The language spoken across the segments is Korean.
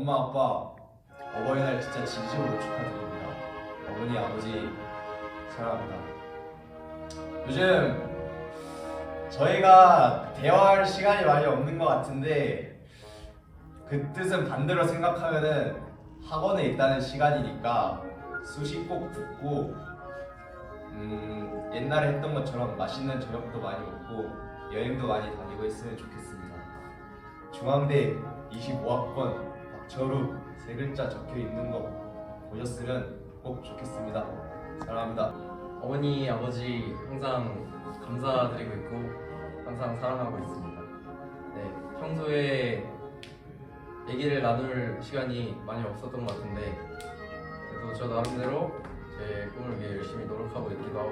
엄마 아빠 어버이날 진짜 진심으로 축하드립니다. 어머니 아버지 사랑합니다. 요즘 저희가 대화할 시간이 많이 없는 것 같은데 그 뜻은 반대로 생각하면은 학원에 있다는 시간이니까 수시 꼭 듣고 음, 옛날에 했던 것처럼 맛있는 저녁도 많이 먹고 여행도 많이 다니고 했으면 좋겠습니다. 중앙대 25학번 박철우 세 글자 적혀 있는 거 보셨으면 꼭 좋겠습니다. 사랑합니다. 어머니, 아버지 항상 감사드리고 있고 항상 사랑하고 있습니다. 네, 평소에 얘기를 나눌 시간이 많이 없었던 것 같은데 그래도 저 나름대로 제 꿈을 위해 열심히 노력하고 있기도 하고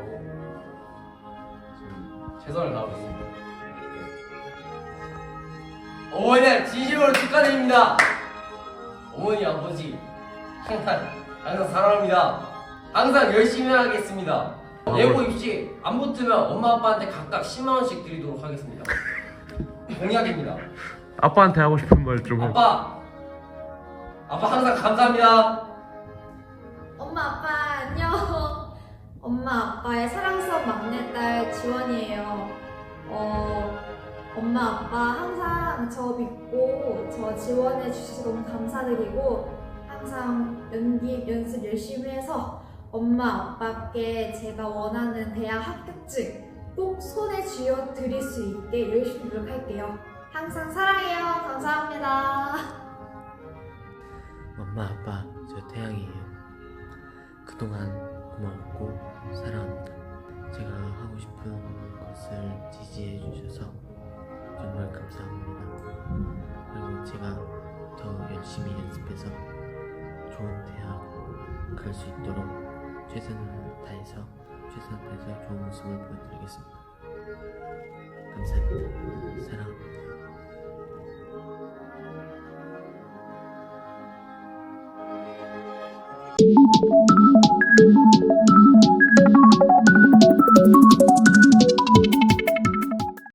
지금 최선을 다하고 있습니다. 네. 어머니 진심으로 축하드립니다. 어머니, 아버지 항상 항상 사랑합니다. 항상 열심히 하겠습니다. 예고 입시 안 붙으면 엄마 아빠한테 각각 10만 원씩 드리도록 하겠습니다. 공약입니다. 아빠한테 하고 싶은 말좀 해. 아빠, 아빠 항상 감사합니다. 엄마 아빠 안녕. 엄마 아빠의 사랑스러운 막내딸 지원이에요. 어, 엄마 아빠 항상 저 믿고 저 지원해 주셔서 너무 감사드리고 항상 연기 연습 열심히 해서 엄마 아빠께 제가 원하는 대학 합격증 꼭 손에 쥐어 드릴 수 있게 열심히 노력할게요. 항상 사랑해요. 감사합니다. 엄마 아빠 저 태양이에요. 그동안 고마웠고 해서 좋은 대학 갈 수 있도록 최선을 다해서 최선을 다해서 좋은 모습을 보여드리겠습니다. 감사합니다. 사랑합니다.